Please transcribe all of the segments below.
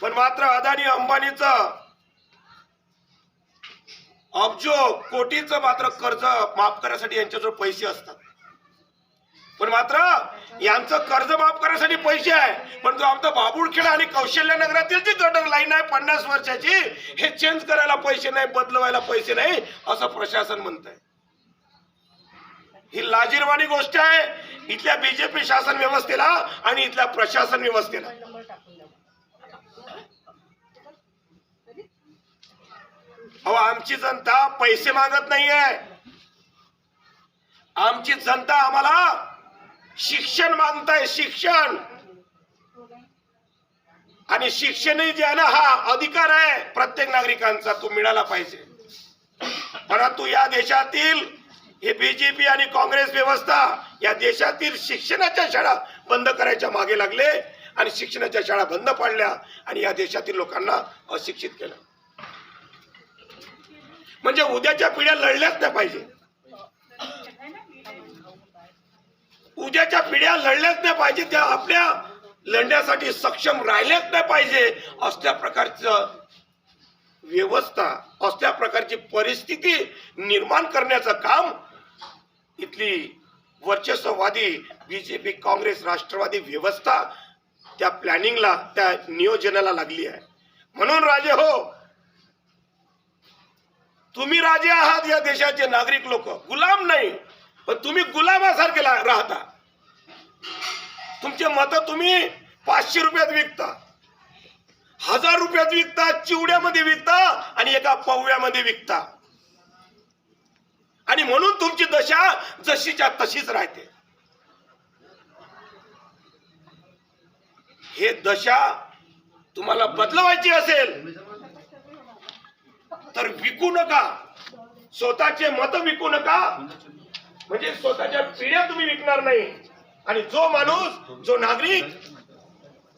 पण मात्र अदानी अंबानीचं अब्जो कोटीच मात्र कर्ज माफ करण्यासाठी यांच्याजवळ पैसे असतात. पण मात्र यांचं कर्ज माफ करण्यासाठी पैसे आहे. पण जो आमचा बाबुळखेडा आणि कौशल्य नगरातील जी गटर लाईन आहे पन्नास वर्षाची हे चेंज करायला पैसे नाही बदलवायला पैसे नाही असं प्रशासन म्हणत आहे ही लाजीरवाणी गोष्ट आहे. इथल्या बीजेपी शासन व्यवस्थेला आणि इथल्या प्रशासन व्यवस्थेला. अहो आमची जनता पैसे मागत नाहीये. आमची जनता आम्हाला शिक्षण मागताय शिक्षण. आणि शिक्षण जे आहे ना हा अधिकार आहे प्रत्येक नागरिकांचा तो मिळाला पाहिजे. परंतु या देशातील हे बीजेपी आणि काँग्रेस व्यवस्था या देशातील शिक्षणाच्या शाळा बंद करायच्या मागे लागले आणि शिक्षणाच्या शाळा बंद पाडल्या आणि या देशातील लोकांना अशिक्षित केलं. म्हणजे उद्याच्या पिढ्या लढल्याच नाही पाहिजे. उद्याच्या पिढ्या लढल्याच नाही पाहिजे त्या आपल्या लढण्यासाठी सक्षम राहिल्याच नाही पाहिजे असल्या प्रकारचं व्यवस्था असल्या प्रकारची परिस्थिती निर्माण करण्याचं काम इथली वर्चस्ववादी बीजेपी काँग्रेस राष्ट्रवादी व्यवस्था त्या प्लॅनिंगला त्या नियोजनाला लागली आहे. म्हणून राजे हो तुम्ही राजे आहात या देशाचे नागरिक लोक. गुलाम नाही पण तुम्ही गुलामासारखे ला- राहता. तुमचे मत तुम्ही पाचशे रुपयात विकता. हजार रुपयात विकता चिवड्यामध्ये विकता आणि एका पव्यामध्ये विकता. आणि म्हणून तुमची दशा जशीच्या तशीच राहते. हे दशा तुम्हाला बदलवायची असेल. तर विकू नका. स्वतःचे मत विकू नका. म्हणजे स्वतःच्या पिढ्या तुम्ही विकणार नाही. आणि जो माणूस जो नागरिक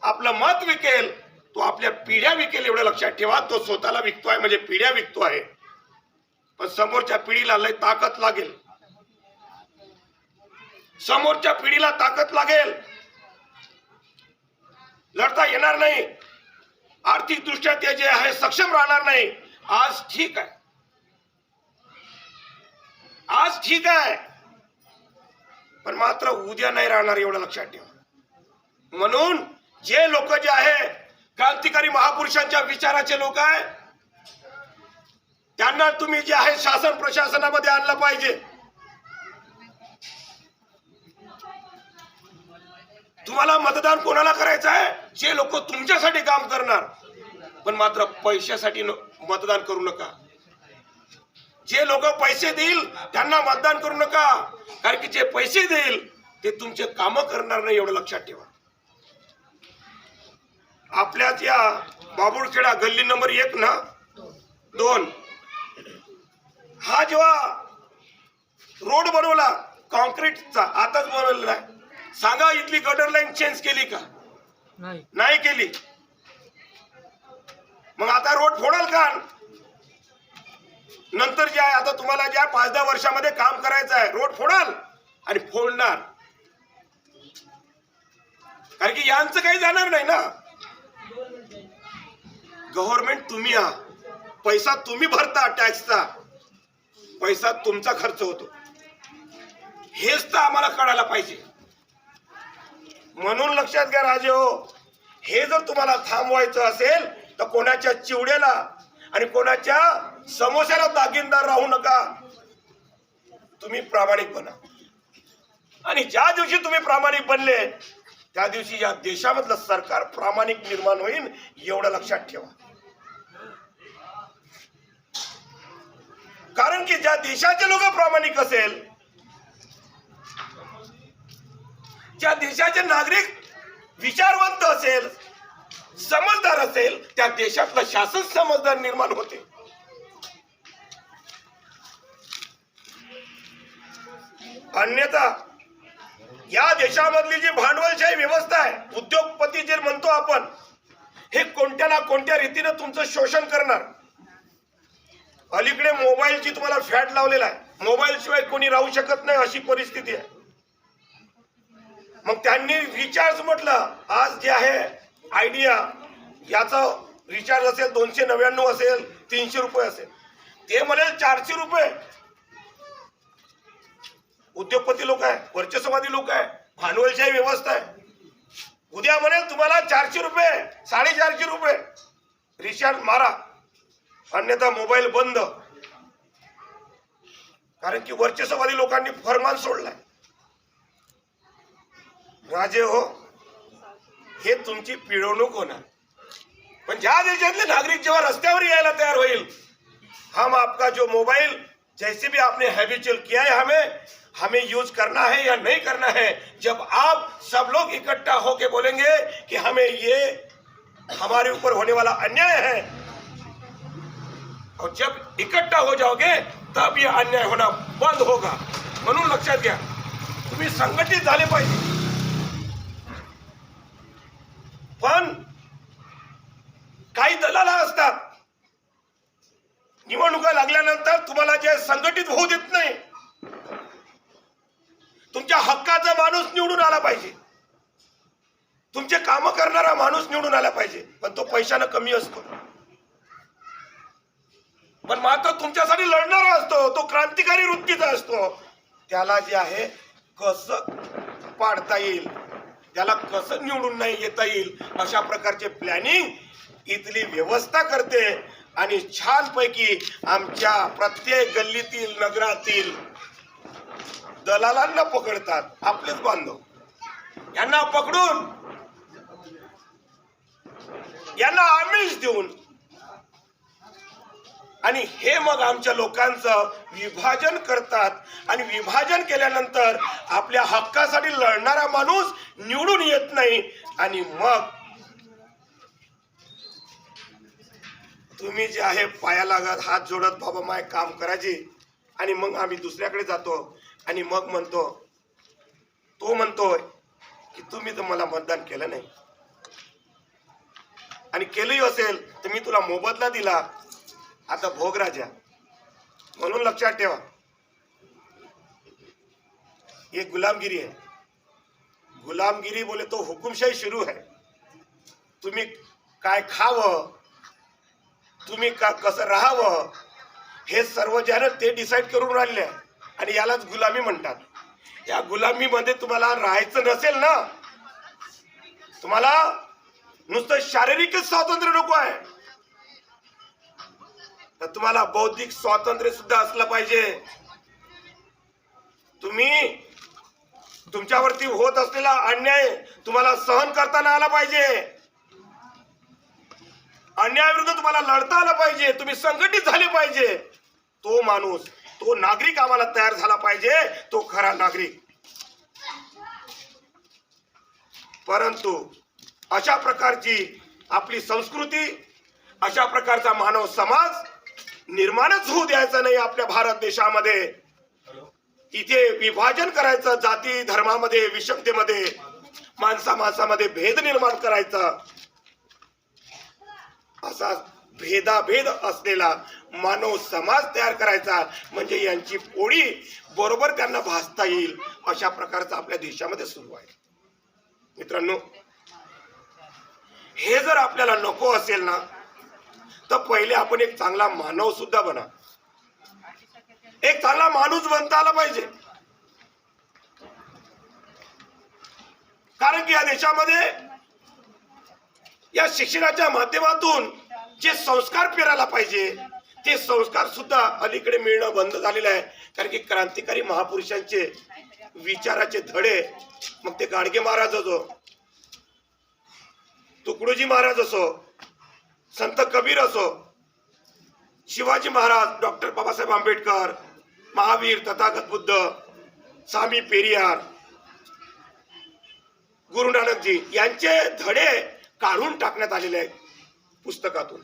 आपलं मत विकेल तो आपल्या पिढ्या विकेल एवढं लक्षात ठेवा. तो स्वतःला विकतोय म्हणजे पिढ्या विकतो आहे पण समोरच्या पिढीला लय ताकद लागेल. समोरच्या पिढीला ताकद लागेल. लढता येणार नाही. आर्थिक दृष्ट्या ते जे आहे सक्षम राहणार नाही. आज ठीक आहे. आज ठीक आहे. पण मात्र उद्या नाही राहणार एवढं लक्षात ठेवा. म्हणून जे लोक जे आहे क्रांतिकारी महापुरुषांच्या विचाराचे लोक आहे त्यांना तुम्ही जे आहे शासन प्रशासनामध्ये आणलं पाहिजे. तुम्हाला मतदान कोणाला करायचं आहे? जे लोक तुमच्यासाठी काम करणार. पण मात्र पैशासाठी मतदान करू नका. जे लोक पैसे देईल त्यांना मतदान करू नका. कारण की जे पैसे देईल ते तुमचे काम करणार नाही एवढं लक्षात ठेवा. आपल्याच या बाबुळखेडा गल्ली नंबर एक ना? दोन. हा जेव्हा रोड बनवला कॉन्क्रीटचा आताच बनवलेला आहे. सांगा इथली गटर लाईन चेंज केली का? नाही. नाही केली. मग आता रोड फोडाल का? नंतर जे आहे आता तुम्हाला ज्या पाच दहा वर्षामध्ये काम करायचं आहे. रोड फोडाल आणि फोडणार. कारण की यांचं काही जाणार नाही ना? गव्हर्नमेंट तुम्ही आहात पैसा तुम्ही भरता टॅक्सचा पैसा तुमचा खर्च होतो. हेच तर आम्हाला कळायला पाहिजे. म्हणून लक्षात घ्या राजे हो हे जर तुम्हाला थांबवायचं असेल तर कोणाच्या चिवड्याला आणि कोणाच्या समोस्याला दागिनदार राहू नका. तुम्ही प्रामाणिक बना. आणि ज्या दिवशी तुम्ही प्रामाणिक बनले त्या दिवशी या देशामधलं सरकार प्रामाणिक निर्माण होईल एवढं लक्षात ठेवा. कारण की ज्या देशाचे लोक प्रामाणिक असेल ज्या देशाचे नागरिक विचारवंत असेल समजदार असेल त्या देशातलं शासन समजदार निर्माण होते. अन्यथा या देशामधली जी भांडवलशाही व्यवस्था आहे उद्योगपती जे म्हणतो आपण हे कोणत्या ना कोणत्या रीतीने तुमचं शोषण करणार? अलीकडे मोबाईलची तुम्हाला फॅट लावलेला आहे. मोबाईल शिवाय कोणी राहू शकत नाही अशी परिस्थिती आहे. मग त्यांनी रिचार्ज म्हटलं आज जे आहे आयडिया याचा रिचार्ज असेल दोनशे नव्याण्णव असेल तीनशे रुपये असेल. ते म्हणेल चारशे रुपये. उद्योगपती लोक आहे वर्चस्ववादी लोक आहे भांडवलशाही व्यवस्था आहे. उद्या म्हणेल तुम्हाला चारशे रुपये साडेचारशे रुपये. रिचार्ज मारा. अन्यथा मोबाईल बंद. कारण की वर्चस्ववादी लोकांनी फरमान सोडलाय. राजे हो हे तुमची पिळवणूक होणार. पण ज्या देशातले नागरिक जेव्हा रस्त्यावर यायला तयार होईल हम आपका जो मोबाइल जैसे भी आपने हैबिचुअल किया है हमें हमें यूज़ करना है या नहीं करना है, जब आप सब लोग इकट्ठा होके बोलेंगे कि हमें ये हमारे ऊपर होने वाला अन्याय है, और जब इकट्ठा हो जाओगे, तब ये अन्याय होना बंद होगा। म्हणून लक्षात घ्या, तुम्ही संघटित झाले पाहिजे। पण काही दलाला असतात. निवडणुका लागल्यानंतर तुम्हाला जे संघटित होऊ देत नाही तुमच्या हक्काचा माणूस निवडून आला पाहिजे. तुमचे काम करणारा माणूस निवडून आला पाहिजे पण तो पैशानं कमी असतो. पण मात्र तुमच्यासाठी लढणारा असतो तो क्रांतिकारी वृत्तीचा असतो. त्याला जे आहे कसं पाडता येईल? त्याला कसं निवडून नाही येता येईल? अशा प्रकारचे प्लॅनिंग इथली व्यवस्था करते आणि छानपैकी आमच्या प्रत्येक गल्लीतील नगरातील दलालांना पकडतात. आपलेच बांधव. यांना पकडून यांना आमिष देऊन आणि हे मग आमच्या लोकांचं विभाजन करतात. आणि विभाजन केल्यानंतर आपल्या हक्कासाठी लढणारा माणूस निवडून येत नाही. आणि मग तुम्ही जे आहे पाया लागत हात जोडत बाबा माय काम करायचे. आणि मग आम्ही दुसऱ्याकडे जातो. आणि मग म्हणतो तो म्हणतोय की तुम्ही तर मला मतदान केलं नाही. आणि केलंही असेल तर मी तुला मोबदला दिला. आता भोग राजा. म्हणून लक्षात ठेवा. ये गुलामगिरी है गुलामगिरी बोले तो हुकुमशाही सुरू है तुम्ही काय खावं? तुम्ही का कसं राहावं? हे सर्व जण ते डिसाईड करून राहिले आणि यालाच गुलामी म्हणतात. या गुलामीमध्ये तुम्हाला राहायचं नसेल ना? तुम्हाला नुसतं शारीरिकच स्वातंत्र्य नको आहे. तर तुम्हाला बौद्धिक स्वातंत्र्य सुद्धा असलं पाहिजे. तुम्ही तुमच्यावरती होत असलेला अन्याय तुम्हाला सहन करताना आला पाहिजे. अन्यायाविरुद्ध तुम्हाला लढता आलं पाहिजे. तुम्ही संघटित झाले पाहिजे. तो माणूस तो नागरिक आम्हाला तयार झाला पाहिजे. तो खरा नागरिक. परंतु अशा प्रकारची आपली संस्कृती अशा प्रकारचा मानव समाज निर्माणच होऊ द्यायचा नाही आपल्या भारत देशामध्ये. इथे विभाजन करायचं जाती धर्मामध्ये विषमतेमध्ये माणसा माणसामध्ये भेद निर्माण करायचा. असा भेदाभेद असलेला मानव समाज तयार करायचा म्हणजे यांची पोळी बरोबर त्यांना भासता येईल अशा प्रकारचं आपल्या देशामध्ये सुरू आहे. मित्रांनो हे जर आपल्याला नको असेल ना तर पहिले आपण एक चांगला मानव सुद्धा बना. एक चांगला माणूस बनता आला पाहिजे. कारण की या देशामध्ये या शिक्षणाच्या माध्यमातून जे संस्कार पेरायला पाहिजे ते संस्कार सुद्धा अलीकडे मिळणं बंद झालेलं आहे. कारण की क्रांतिकारी महापुरुषांचे विचाराचे धडे मग ते गाडगे महाराज असो तुकडोजी महाराज असो संत कबीर असो शिवाजी महाराज डॉक्टर बाबासाहेब आंबेडकर महावीर तथागत बुद्ध स्वामी पेरियार गुरु नानकजी यांचे धडे काढून टाकण्यात आलेले आहेत पुस्तकातून.